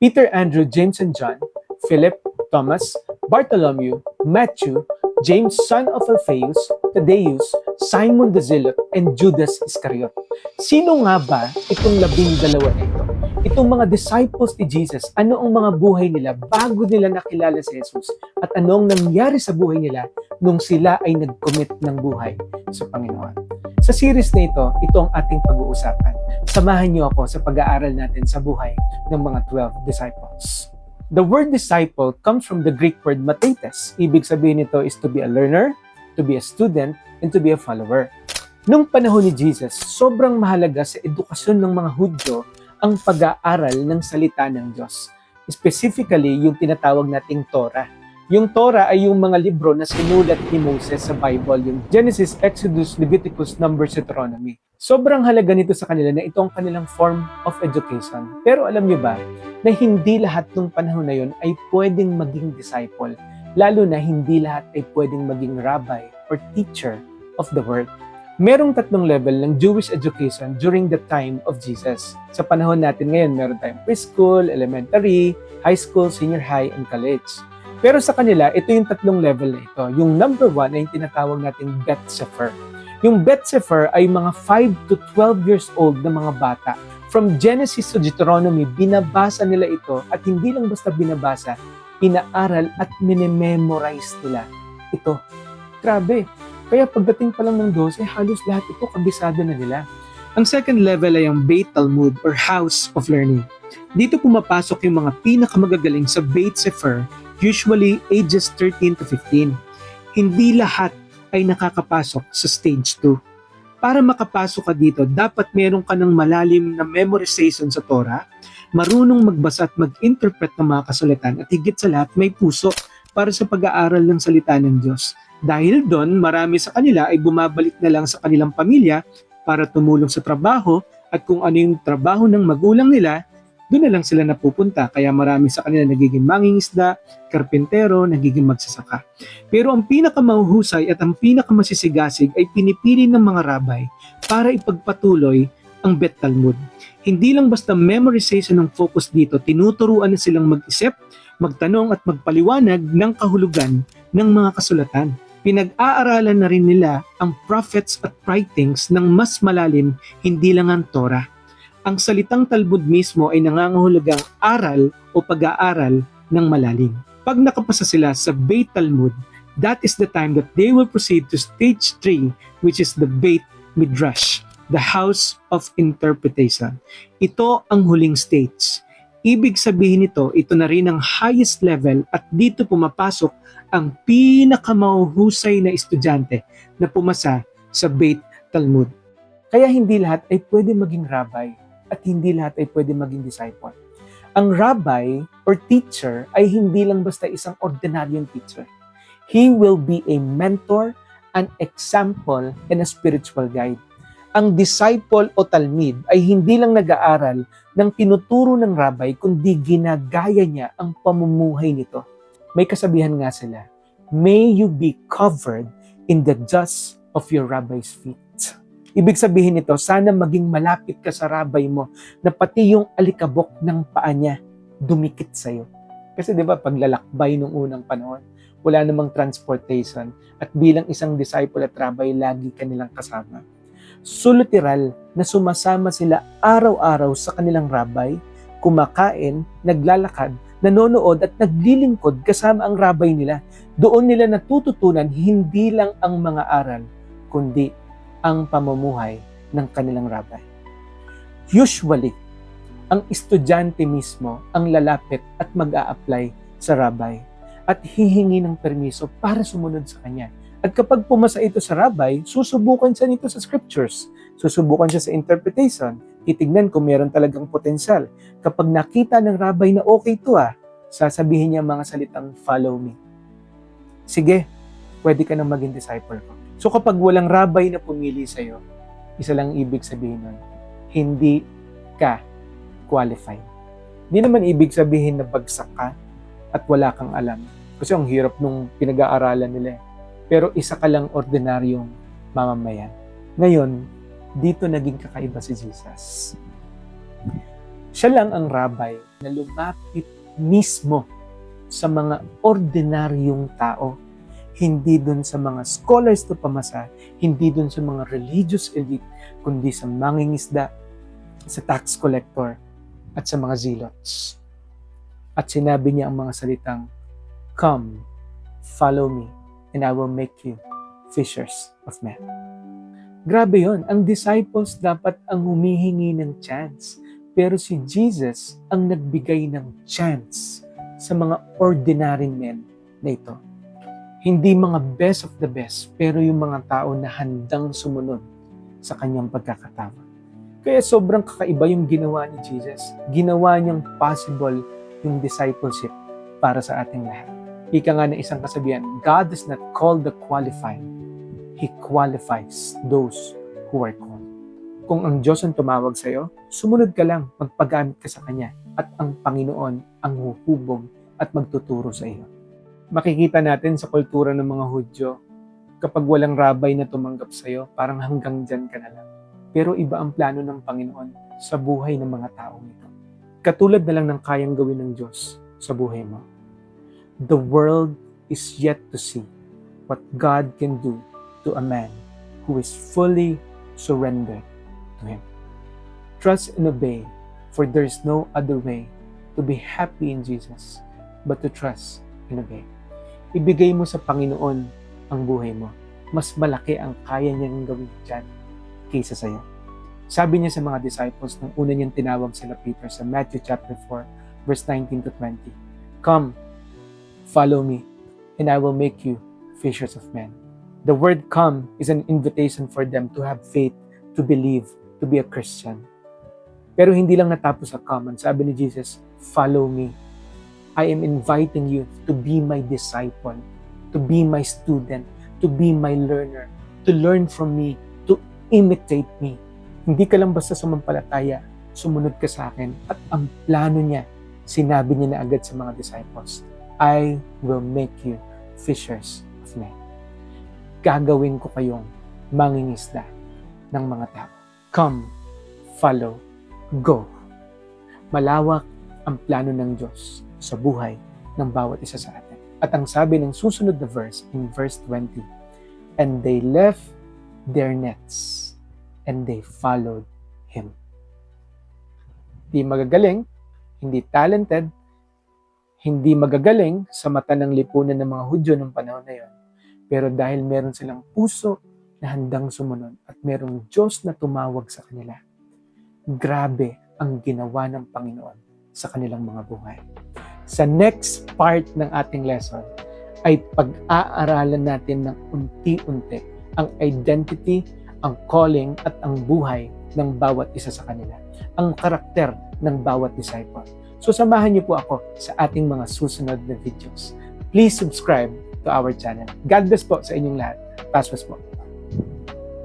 Peter, Andrew, James, and John, Philip, Thomas, Bartholomew, Matthew, James, son of Alphaeus, Thaddeus, Simon the Zealot, and Judas Iscariot. Sino nga ba itong labing dalawa na ito? Itong mga disciples ni Jesus, ano ang mga buhay nila bago nila nakilala si Jesus? At anong nangyari sa buhay nila nung sila ay nag-commit ng buhay sa Panginoon? Sa series na ito, ito ang ating pag-uusapan. Samahan niyo ako sa pag-aaral natin sa buhay ng mga 12 disciples. The word disciple comes from the Greek word matetes. Ibig sabihin nito is to be a learner, to be a student, and to be a follower. Nung panahon ni Jesus, sobrang mahalaga sa edukasyon ng mga Hudyo ang pag-aaral ng salita ng Diyos. Specifically, yung tinatawag nating Torah. Yung Torah ay yung mga libro na sinulat ni Moses sa Bible, yung Genesis, Exodus, Leviticus, Numbers, Deuteronomy. Sobrang halaga nito sa kanila na ito ang kanilang form of education. Pero alam niyo ba, na hindi lahat ng panahon na yon ay pwedeng maging disciple. Lalo na hindi lahat ay pwedeng maging rabbi or teacher of the word merong tatlong level ng Jewish education during the time of Jesus. Sa panahon natin ngayon, meron tayong preschool, elementary, high school, senior high, and college. Pero sa kanila, ito yung tatlong level na ito. Yung number one ay yung tinatawag nating Bet Sefer. Yung Bet Sefer ay mga 5 to 12 years old na mga bata. From Genesis to Deuteronomy, binabasa nila ito at hindi lang basta binabasa, inaaral at minememorize nila ito. Grabe, kaya pagdating pa lang ng 12, halos lahat ito kabisado na nila. Ang second level ay ang Beit Talmud or House of Learning. Dito pumapasok yung mga pinakamagagaling sa Beit Sefer, usually ages 13 to 15. Hindi lahat ay nakakapasok sa stage 2. Para makapasok ka dito, dapat meron ka ng malalim na memorization sa Torah, marunong magbasa at mag-interpret ng mga kasulatan at higit sa lahat may puso para sa pag-aaral ng salita ng Diyos. Dahil doon, marami sa kanila ay bumabalik na lang sa kanilang pamilya para tumulong sa trabaho at kung ano yung trabaho ng magulang nila, doon na lang sila napupunta. Kaya marami sa kanila nagiging mangingisda, karpintero, nagiging magsasaka. Pero ang pinakamahuhusay at ang pinakamasisigasig ay pinipili ng mga rabay para ipagpatuloy ang Bet Talmud. Hindi lang basta memorization ng focus dito, tinuturuan na silang mag-isip, magtanong at magpaliwanag ng kahulugan ng mga kasulatan pinag-aaralan na rin nila ang prophets at writings ng mas malalim, hindi lang ang Torah. Ang salitang Talmud mismo ay nangangahulugang aral o pag-aaral ng malalim. Pag nakapasa sila sa Beit Talmud, that is the time that they will proceed to stage 3, which is the Beit Midrash, the house of interpretation. Ito ang huling stage. Ibig sabihin nito, ito na rin ang highest level at dito pumapasok ang pinakamahuhusay na estudyante na pumasa sa Beit Talmud. Kaya hindi lahat ay pwede maging rabbi at hindi lahat ay pwede maging disciple. Ang rabbi or teacher ay hindi lang basta isang ordinaryong teacher. He will be a mentor, an example, and a spiritual guide. Ang disciple o talmid ay hindi lang nag-aaral ng tinuturo ng rabbi, kundi ginagaya niya ang pamumuhay nito may kasabihan nga sila, May you be covered in the dust of your rabbi's feet. Ibig sabihin nito, sana maging malapit ka sa rabbi mo na pati yung alikabok ng paa niya dumikit sa'yo. Kasi di ba paglalakbay nung unang panahon, wala namang transportation at bilang isang disciple at rabbi, lagi kanilang kasama. Sulutiral na sumasama sila araw-araw sa kanilang rabbi, kumakain, naglalakad, nanonood at naglilingkod kasama ang rabay nila. Doon nila natututunan hindi lang ang mga aral, kundi ang pamumuhay ng kanilang rabay. Usually, ang estudyante mismo ang lalapit at mag apply sa rabay at hihingi ng permiso para sumunod sa kanya. At kapag pumasa ito sa rabay, susubukan siya nito sa scriptures. Susubukan siya sa interpretation titignan kung meron talagang potensyal. Kapag nakita ng rabay na okay to ah, sasabihin niya mga salitang follow me. Sige, pwede ka nang maging disciple ko. So kapag walang rabay na pumili sa'yo, isa lang ibig sabihin nun, hindi ka qualified. Hindi naman ibig sabihin na bagsak ka at wala kang alam. Kasi ang hirap nung pinag-aaralan nila. Eh. Pero isa ka lang ordinaryong mamamayan. Ngayon, dito naging kakaiba si Jesus. Siya lang ang rabay na lumapit mismo sa mga ordinaryong tao. Hindi dun sa mga scholars to pamasa, hindi dun sa mga religious elite, kundi sa mangingisda, sa tax collector, at sa mga zealots. At sinabi niya ang mga salitang, Come, follow me, and I will make you fishers of men. Grabe yon. Ang disciples dapat ang humihingi ng chance. Pero si Jesus ang nagbigay ng chance sa mga ordinary men na ito. Hindi mga best of the best, pero yung mga tao na handang sumunod sa kanyang pagkakatama. Kaya sobrang kakaiba yung ginawa ni Jesus. Ginawa niyang possible yung discipleship para sa ating lahat. Ika nga ng isang kasabihan, God does not call the qualified. He qualifies those who are called. Kung ang Diyos ang tumawag sa iyo, sumunod ka lang, magpagamit ka sa Kanya, at ang Panginoon ang huhubog at magtuturo sa iyo. Makikita natin sa kultura ng mga Hudyo, kapag walang rabay na tumanggap sa iyo, parang hanggang dyan ka na lang. Pero iba ang plano ng Panginoon sa buhay ng mga taong ito. Katulad na lang ng kayang gawin ng Diyos sa buhay mo. The world is yet to see what God can do to a man who is fully surrendered to Him. Trust and obey, for there is no other way to be happy in Jesus but to trust and obey. Ibigay mo sa Panginoon ang buhay mo. Mas malaki ang kaya niyang gawin dyan kaysa sa'yo. Sabi niya sa mga disciples nung una niyang tinawag sila Peter sa Matthew chapter 4 verse 19 to 20. Come, follow me, and I will make you fishers of men. The word come is an invitation for them to have faith, to believe, to be a Christian. Pero hindi lang natapos sa common. Sabi ni Jesus, follow me. I am inviting you to be my disciple, to be my student, to be my learner, to learn from me, to imitate me. Hindi ka lang basta sumampalataya, sumunod ka sa akin. At ang plano niya, sinabi niya na agad sa mga disciples, I will make you fishers of men. Gagawin ko kayong mangingisda ng mga tao. Come, follow, go. Malawak ang plano ng Diyos sa buhay ng bawat isa sa atin. At ang sabi ng susunod na verse, in verse 20, And they left their nets and they followed Him. Di magagaling, hindi talented, hindi magagaling sa mata ng lipunan ng mga Hudyo ng panahon na yon. Pero dahil meron silang puso na handang sumunod at merong Diyos na tumawag sa kanila, grabe ang ginawa ng Panginoon sa kanilang mga buhay. Sa next part ng ating lesson ay pag-aaralan natin ng unti-unti ang identity, ang calling at ang buhay ng bawat isa sa kanila. Ang karakter ng bawat disciple. So samahan niyo po ako sa ating mga susunod na videos. Please subscribe to our channel. God bless po sa inyong lahat. Paspas po.